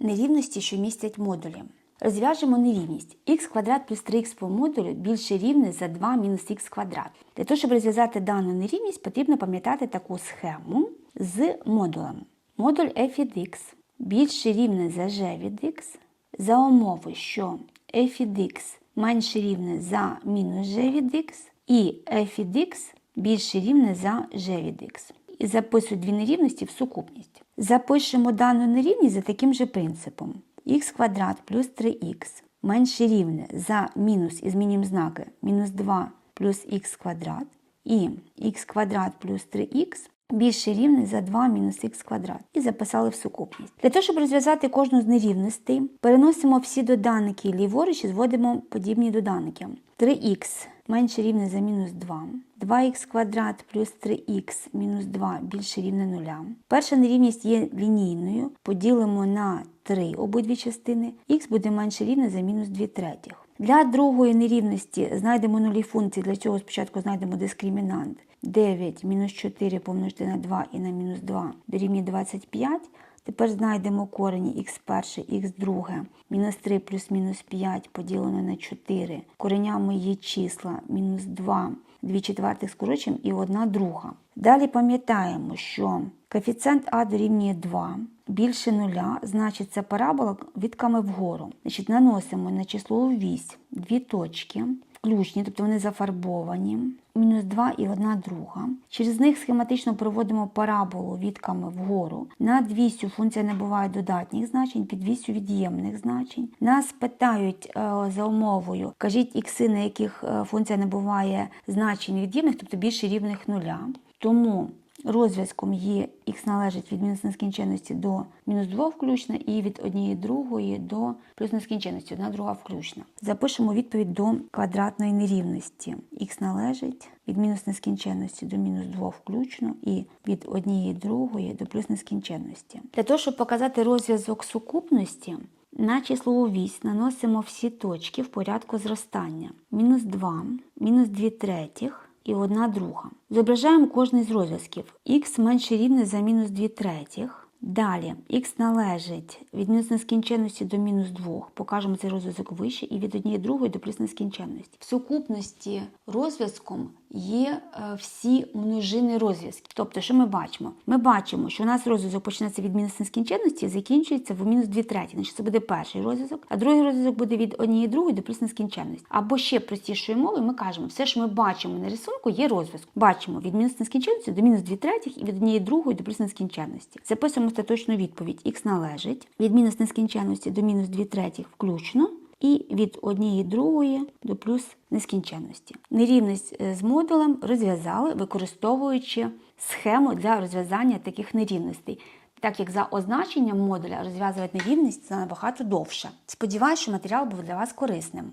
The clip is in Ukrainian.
нерівності, що містять модулі. Розв'яжемо нерівність. х квадрат плюс 3х по модулю більше рівне за 2 мінус х квадрат. Для того, щоб розв'язати дану нерівність, потрібно пам'ятати таку схему з модулем. Модуль f від x більше рівне за g від x за умови, що f від x менше рівне за мінус g від x і f від x більше рівне за g від x. І записую дві нерівності в сукупність. Запишемо дану нерівність за таким же принципом. х квадрат плюс 3х менше рівне за мінус і змінюємо знаки мінус 2 плюс х квадрат і х квадрат плюс 3х більше рівне за 2 мінус х квадрат. І записали в сукупність. Для того, щоб розв'язати кожну з нерівностей, переносимо всі доданики ліворуч і зводимо подібні доданики. 3х менше рівне за мінус 2. 2х квадрат плюс 3х мінус 2 більше рівне 0. Перша нерівність є лінійною. Поділимо на 3 обидві частини. х буде менше рівне за мінус 2 третіх. Для другої нерівності знайдемо нулі функції. Для цього спочатку знайдемо дискримінант. 9 мінус 4 помножити на 2 і на мінус 2 дорівнює 25. Тепер знайдемо корені х перше, х друге, мінус 3 плюс мінус 5 поділено на 4. Коренями є числа мінус 2, 2 четвертих скорочуємо і 1 друга. Далі пам'ятаємо, що коефіцієнт а дорівнює 2, більше нуля, значить це парабола відками вгору. Значить, наносимо на числову вісь дві точки, включні, тобто вони зафарбовані, мінус 2 і 1 друга. Через них схематично проводимо параболу відками вгору. Над вісю функція не буває додатніх значень, під вісю від'ємних значень. Нас питають е, за умовою, кажіть ікси, на яких е, функція не буває значень від'ємних, тобто більше рівних нуля. Тому розв'язком є х належить від мінус нескінченності до мінус 2 включно і від однієї другої до плюс нескінченності, одна друга включно. Запишемо відповідь до квадратної нерівності. х належить від мінус нескінченності до мінус 2 включно і від однієї другої до плюс нескінченності. Для того, щоб показати розв'язок сукупності, на числову вісь наносимо всі точки в порядку зростання. Мінус 2, мінус 2 третіх, і 1 друга. Зображаємо кожний з розв'язків. х менше рівне за мінус 2 третіх. Далі х належить від мінус нескінченності до мінус 2. Покажемо цей розв'язок вище і від однієї другої до плюс нескінченності. В сукупності розв'язком є е, всі множини розв'язків. Тобто, що ми бачимо? Ми бачимо, що у нас розв'язок починається від мінус нескінченності і закінчується в мінус 2 треті. Значить, це буде перший розв'язок, а другий розв'язок буде від однієї другої до плюс нескінченності. Або ще простішою мовою ми кажемо, все, що ми бачимо на рисунку, є розв'язком. Бачимо від мінус нескінченності до мінус 2 третіх і від однієї другої до плюс нескінченності. Записуємо остаточну відповідь. Х належить від мінус нескінченності до мінус 2 третіх включно і від однієї другої до плюс нескінченності. Нерівність е, з модулем розв'язали, використовуючи схему для розв'язання таких нерівностей. Так як за означенням модуля розв'язувати нерівність це набагато довше. Сподіваюся, що матеріал був для вас корисним.